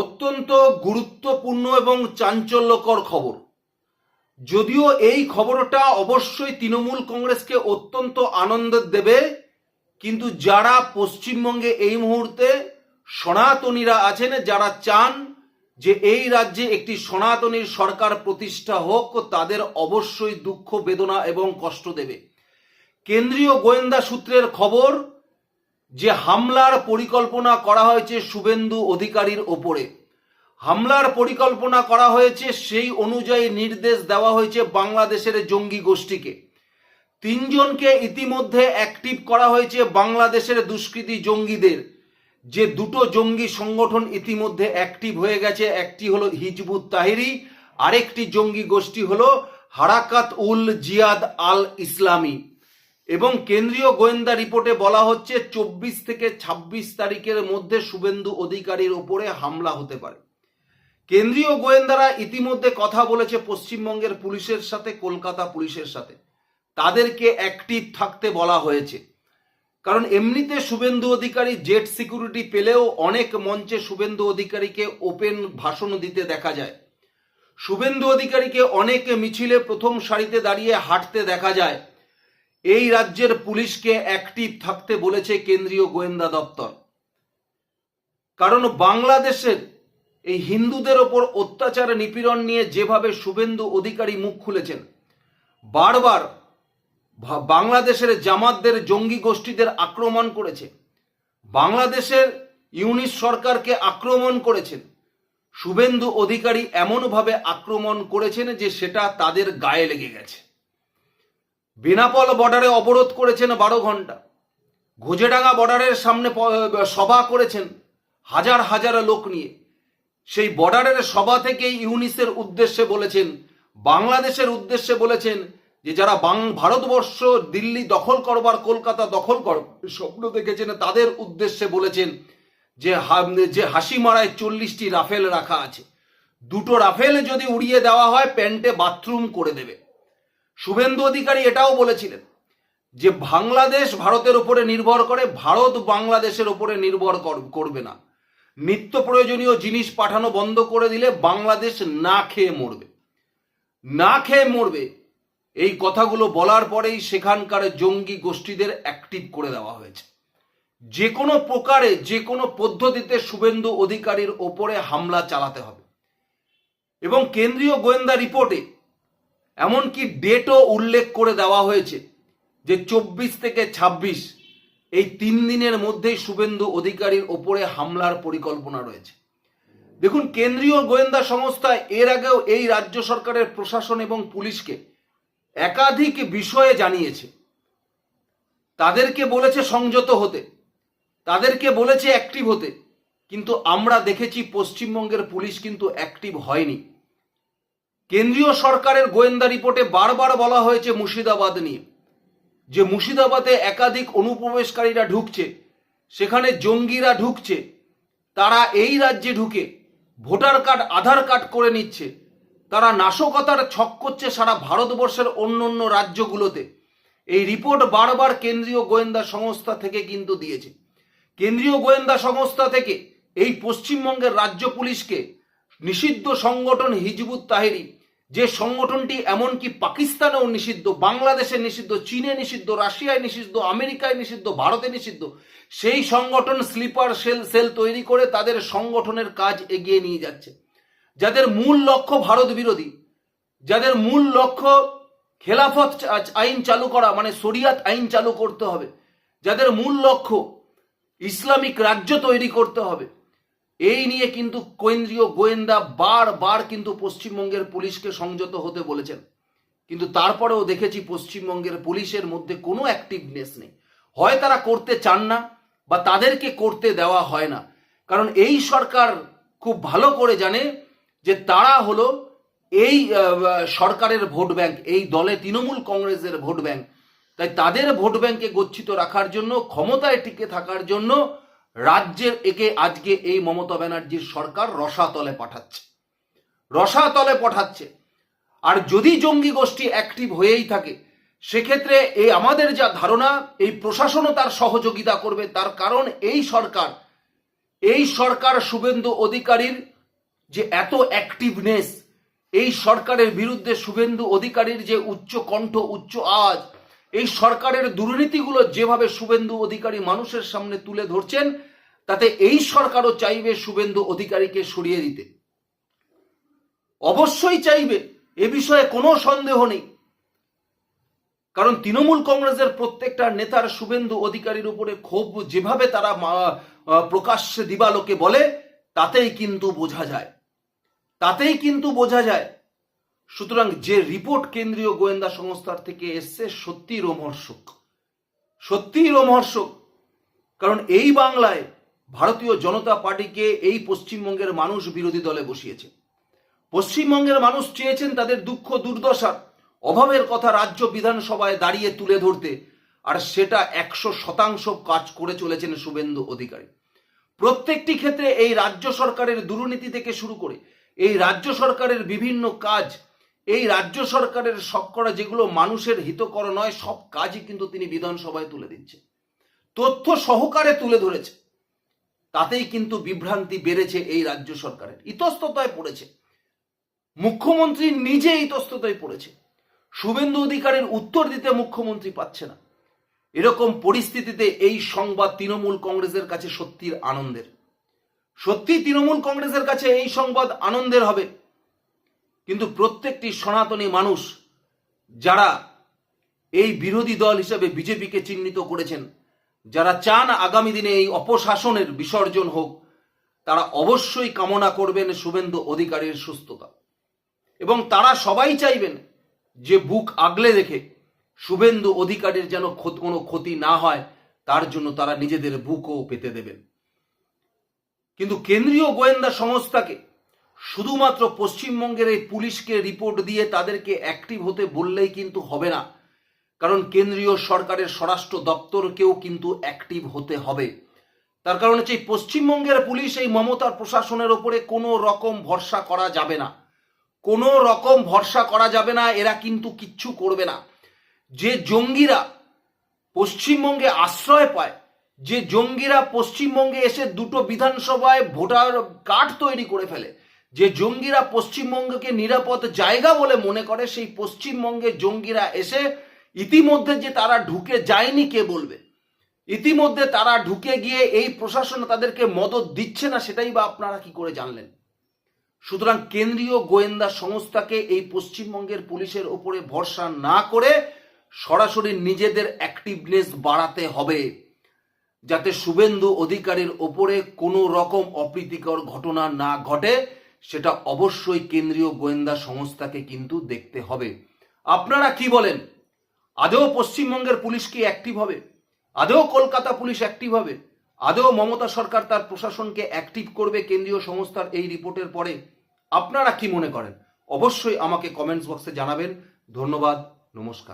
অত্যন্ত গুরুত্বপূর্ণ এবং চাঞ্চল্যকর খবর। যদিও এই খবরটা অবশ্যই তৃণমূল কংগ্রেসকে অত্যন্ত আনন্দ দেবে, কিন্তু যারা পশ্চিমবঙ্গে এই মুহূর্তে সনাতনীরা আছেন, যারা চান যে এই রাজ্যে একটি সনাতনীর সরকার প্রতিষ্ঠা হোক, তাদের অবশ্যই দুঃখ, বেদনা এবং কষ্ট দেবে। কেন্দ্রীয় গোয়েন্দা সূত্রের খবর যে হামলার পরিকল্পনা করা হয়েছে শুভেন্দু অধিকারীর ওপরে। হামলার পরিকল্পনা করা হয়েছে সেই অনুযায়ী নির্দেশ দেওয়া হয়েছে বাংলাদেশের জঙ্গি গোষ্ঠীকে। তিনজনকে ইতিমধ্যে অ্যাক্টিভ করা হয়েছে বাংলাদেশের দুষ্কৃতী জঙ্গিদের। যে দুটো জঙ্গি সংগঠন ইতিমধ্যে অ্যাক্টিভ হয়ে গেছে, একটি হলো হিজবুত তাহিরি, আরেকটি জঙ্গি গোষ্ঠী হলো হারাকাত উল জিয়াদ আল ইসলামী এবং কেন্দ্রীয় গোয়েন্দা রিপোর্টে বলা হচ্ছে, চব্বিশ থেকে ২৬ তারিখের মধ্যে শুভেন্দু অধিকারীর ওপরে হামলা হতে পারে। কেন্দ্রীয় গোয়েন্দারা ইতিমধ্যে কথা বলেছে পশ্চিমবঙ্গের পুলিশের সাথে, কলকাতা পুলিশের সাথে। তাদেরকে অ্যাক্টিভ থাকতে বলা হয়েছে। কারণ এমনিতে শুভেন্দু অধিকারী জেট সিকিউরিটি পেলেও অনেক মঞ্চে শুভেন্দু অধিকারীকে ওপেন ভাষণ দিতে দেখা যায়। শুভেন্দু অধিকারীকে অনেক মিছিলে প্রথম সারিতে দাঁড়িয়ে হাঁটতে দেখা যায়। এই রাজ্যের পুলিশকে অ্যাক্টিভ থাকতে বলেছে কেন্দ্রীয় গোয়েন্দা দপ্তর। কারণ বাংলাদেশের এই হিন্দুদের ওপর অত্যাচার নিপীড়ন নিয়ে যেভাবে শুভেন্দু অধিকারী মুখ খুলেছেন, বারবার বাংলাদেশের জামাতদের জঙ্গি গোষ্ঠীদের আক্রমণ করেছে, বাংলাদেশের ইউনিস সরকারকে আক্রমণ করেছেন, শুভেন্দু অধিকারী এমনভাবে আক্রমণ করেছেন যে সেটা তাদের গায়ে লেগে গেছে। বেনাপল বর্ডারে অবরোধ করেছেন বারো ঘণ্টা। ঘোজেডাঙ্গা বর্ডারের সামনে সভা করেছেন হাজার হাজার লোক নিয়ে। সেই বর্ডারের সভা থেকেই ইউনিসের উদ্দেশ্যে বলেছেন, বাংলাদেশের উদ্দেশ্যে বলেছেন যে যারা বাং, ভারতবর্ষ, দিল্লি দখল করবার, কলকাতা দখল কর, স্বপ্ন দেখেছেন, তাদের উদ্দেশ্যে বলেছেন যে যে হাসি মারায় চল্লিশটি রাফেল রাখা আছে। দুটো রাফেল যদি উড়িয়ে দেওয়া হয়, প্যান্টে বাথরুম করে দেবে। শুভেন্দু অধিকারী এটাও বলেছিলেন যে বাংলাদেশ ভারতের উপরে নির্ভর করে, ভারত বাংলাদেশের উপরে নির্ভর কর- করবে না। নিত্য প্রয়োজনীয় জিনিস পাঠানো বন্ধ করে দিলে বাংলাদেশ না খেয়ে মরবে। না খেয়ে মরবে, এই কথাগুলো বলার পরেই সেখানকার জঙ্গি গোষ্ঠীদের অ্যাক্টিভ করে দেওয়া হয়েছে। যে কোনো প্রকারে, যে কোনো পদ্ধতিতে শুভেন্দু অধিকারীর ওপরে হামলা চালাতে হবে। এবং কেন্দ্রীয় গোয়েন্দা রিপোর্টে এমনকি ডেটও উল্লেখ করে দেওয়া হয়েছে যে চব্বিশ থেকে ২৬ এই তিন দিনের মধ্যেই শুভেন্দু অধিকারীর ওপরে হামলার পরিকল্পনা রয়েছে। দেখুন, কেন্দ্রীয় গোয়েন্দা সংস্থা এর আগেও এই রাজ্য সরকারের প্রশাসন এবং পুলিশকে একাধিক বিষয়ে জানিয়েছে। তাদেরকে বলেছে সংযত হতে, তাদেরকে বলেছে অ্যাক্টিভ হতে, কিন্তু আমরা দেখেছি পশ্চিমবঙ্গের পুলিশ কিন্তু অ্যাক্টিভ হয়নি। কেন্দ্রীয় সরকারের গোয়েন্দা রিপোর্টে বারবার বলা হয়েছে মুর্শিদাবাদ নিয়ে। যে মুর্শিদাবাদে একাধিক অনুপ্রবেশকারীরা ঢুকছে, সেখানে জঙ্গিরা ঢুকছে, তারা এই রাজ্যে ঢুকে ভোটার কার্ড, আধার কার্ড করে নিচ্ছে। তারা নাশকতার ছক করছে সারা ভারতবর্ষের অন্য অন্য রাজ্যগুলোতে। এই রিপোর্ট বারবার কেন্দ্রীয় গোয়েন্দা সংস্থা থেকে কিন্তু দিয়েছে। কেন্দ্রীয় গোয়েন্দা সংস্থা থেকে এই পশ্চিমবঙ্গের রাজ্য পুলিশকে নিষিদ্ধ সংগঠন হিজবুত তাহেরি যে সংগঠনটি এমনকি পাকিস্তানেও নিষিদ্ধ, বাংলাদেশে নিষিদ্ধ, চীনে নিষিদ্ধ, রাশিয়ায় নিষিদ্ধ, আমেরিকায় নিষিদ্ধ, ভারতে নিষিদ্ধ, সেই সংগঠন স্লিপার সেল সেল তৈরি করে তাদের সংগঠনের কাজ এগিয়ে নিয়ে যাচ্ছে। যাদের মূল লক্ষ্য ভারত বিরোধী, যাদের মূল লক্ষ্য খেলাফত আইন চালু করা মানে শরিয়াত আইন চালু করতে হবে। যাদের মূল লক্ষ্য ইসলামিক রাজ্য তৈরি করতে হবে। এই নিয়ে কিন্তু কেন্দ্রীয় গোয়েন্দা বারবার কিন্তু পশ্চিমবঙ্গের পুলিশকে সংযত হতে বলেছেন। কিন্তু তারপরেও দেখেছি পশ্চিমবঙ্গের পুলিশের মধ্যে কোনো অ্যাক্টিভনেস নেই। হয় তারা করতে চান না বা তাদেরকে করতে দেওয়া হয় না। কারণ এই সরকার খুব ভালো করে জানে যে তারা হলো এই সরকারের ভোট ব্যাংক, এই দলে তৃণমূল কংগ্রেসের ভোট ব্যাংক। তাই তাদের ভোট ব্যাংকে গচ্ছিত রাখার জন্য, ক্ষমতায় টিকে থাকার জন্য রাজ্যের একে আজকে এই মমতা ব্যানার্জির সরকার রসাতলে পাঠাচ্ছে। রসাতলে পাঠাচ্ছে। আর যদি জঙ্গি গোষ্ঠী অ্যাক্টিভ হয়েই থাকে, সেক্ষেত্রে এই আমাদের যা ধারণা, এই প্রশাসনও তার সহযোগিতা করবে। তার কারণ এই সরকার এই সরকার শুভেন্দু অধিকারীর যে এত অ্যাক্টিভনেস এই সরকারের বিরুদ্ধে শুভেন্দু অধিকারীর যে উচ্চ কণ্ঠ উচ্চ আওয়াজ এই সরকারের দুর্নীতিগুলো যেভাবে শুভেন্দু অধিকারী মানুষের সামনে তুলে ধরছেন, তাতে এই সরকারও চাইবে শুভেন্দু অধিকারীকে সরিয়ে দিতে। অবশ্যই চাইবে, এ বিষয়ে কোনো সন্দেহ নেই। কারণ তৃণমূল কংগ্রেসের প্রত্যেকটা নেতার শুভেন্দু অধিকারীর উপরে ক্ষোভ যেভাবে তারা প্রকাশ্যে দিবালোকে বলে, তাতেই কিন্তু বোঝা যায়। তাতেই কিন্তু বোঝা যায় সুতরাং যে রিপোর্ট কেন্দ্রীয় গোয়েন্দা সংস্থার থেকে এসছে সত্যি রোমহর্ষক। সত্যি রোমহর্ষক। কারণ এই বাংলায় ভারতীয় জনতা পার্টিকে এই পশ্চিমবঙ্গের মানুষ বিরোধী দলে বসিয়েছে। পশ্চিমবঙ্গের মানুষ চেয়েছেন তাদের দুঃখ দুর্দশার অভাবের কথা রাজ্য বিধানসভায় দাঁড়িয়ে তুলে ধরতে, আর সেটা একশো শতাংশ কাজ করে চলেছেন শুভেন্দু অধিকারী। প্রত্যেকটি ক্ষেত্রে এই রাজ্য সরকারের দুর্নীতি থেকে শুরু করে, এই রাজ্য সরকারের বিভিন্ন কাজ এই রাজ্য সরকারের সবকরা যেগুলো মানুষের হিতকর নয়, সব কাজই কিন্তু তিনি বিধানসভায় তুলে দিচ্ছে। তথ্য সহকারে তুলে ধরেছে। তাতেই কিন্তু বিভ্রান্তি বেড়েছে এই রাজ্য সরকারের। ইতস্ততায় পড়েছে। মুখ্যমন্ত্রী নিজে ইতস্ততায় পড়েছে। শুভেন্দু অধিকারীর উত্তর দিতে মুখ্যমন্ত্রী পাচ্ছে না। এরকম পরিস্থিতিতে এই সংবাদ তৃণমূল কংগ্রেসের কাছে সত্যির আনন্দের। সত্যি তৃণমূল কংগ্রেসের কাছে এই সংবাদ আনন্দের হবে। কিন্তু প্রত্যেকটি সনাতনী মানুষ যারা এই বিরোধী দল হিসেবে বিজেপিকে চিহ্নিত করেছেন, যারা চান আগামী দিনে এই অপশাসনের বিসর্জন হোক, তারা অবশ্যই কামনা করবেন শুভেন্দু অধিকারীর সুস্থতা। এবং তারা সবাই চাইবেন যে বুক আগলে রেখে শুভেন্দু অধিকারীর যেন কোনো ক্ষতি না হয়, তার জন্য তারা নিজেদের বুকও পেতে দেবেন। কিন্তু কেন্দ্রীয় গোয়েন্দা সংস্থাকে শুধুমাত্র পশ্চিমবঙ্গের এই পুলিশকে রিপোর্ট দিয়ে তাদেরকে অ্যাক্টিভ হতে বললেই কিন্তু হবে না। কারণ কেন্দ্রীয় সরকারের স্বরাষ্ট্র দপ্তরকেও কিন্তু অ্যাক্টিভ হতে হবে। তার কারণ হচ্ছে পশ্চিমবঙ্গের পুলিশ এই মমতার প্রশাসনের ওপরে কোনো রকম ভরসা করা যাবে না। কোনো রকম ভরসা করা যাবে না, এরা কিন্তু কিচ্ছু করবে না। যে জঙ্গিরা পশ্চিমবঙ্গে আশ্রয় পায়, যে জঙ্গিরা পশ্চিমবঙ্গে এসে দুটো বিধানসভায় ভোটার কার্ড তৈরি করে ফেলে যে জঙ্গিরা পশ্চিমবঙ্গকে নিরাপদ জায়গা বলে মনে করে, সেই পশ্চিমবঙ্গে জঙ্গিরা এসে ইতিমধ্যে যে তারা ঢুকে যায়নি কে বলবে? ইতিমধ্যে তারা ঢুকে গিয়ে এই প্রশাসন তাদেরকে মদত দিচ্ছে না, সেটাই বা আপনারা কি করে জানলেন? সুতরাং কেন্দ্রীয় গোয়েন্দা সংস্থাকে এই পশ্চিমবঙ্গের পুলিশের ওপরে ভরসা না করে সরাসরি নিজেদের অ্যাক্টিভনেস বাড়াতে হবে, যাতে শুভেন্দু অধিকারীর ওপরে কোনো রকম অপ্রীতিকর ঘটনা না ঘটে। সেটা অবশ্যই কেন্দ্রীয় গোয়েন্দা সংস্থাকে কিন্তু দেখতে হবে। আপনারা কি বলেন? আদৌ পশ্চিমবঙ্গের পুলিশ কি অ্যাক্টিভ হবে? আদেও কলকাতা পুলিশ অ্যাক্টিভ হবে? আদৌ মমতা সরকার তার প্রশাসনকে অ্যাক্টিভ করবে কেন্দ্রীয় সংস্থার এই রিপোর্টের পরে? আপনারা কি মনে করেন? অবশ্যই আমাকে কমেন্টস বক্সে জানাবেন। ধন্যবাদ, নমস্কার।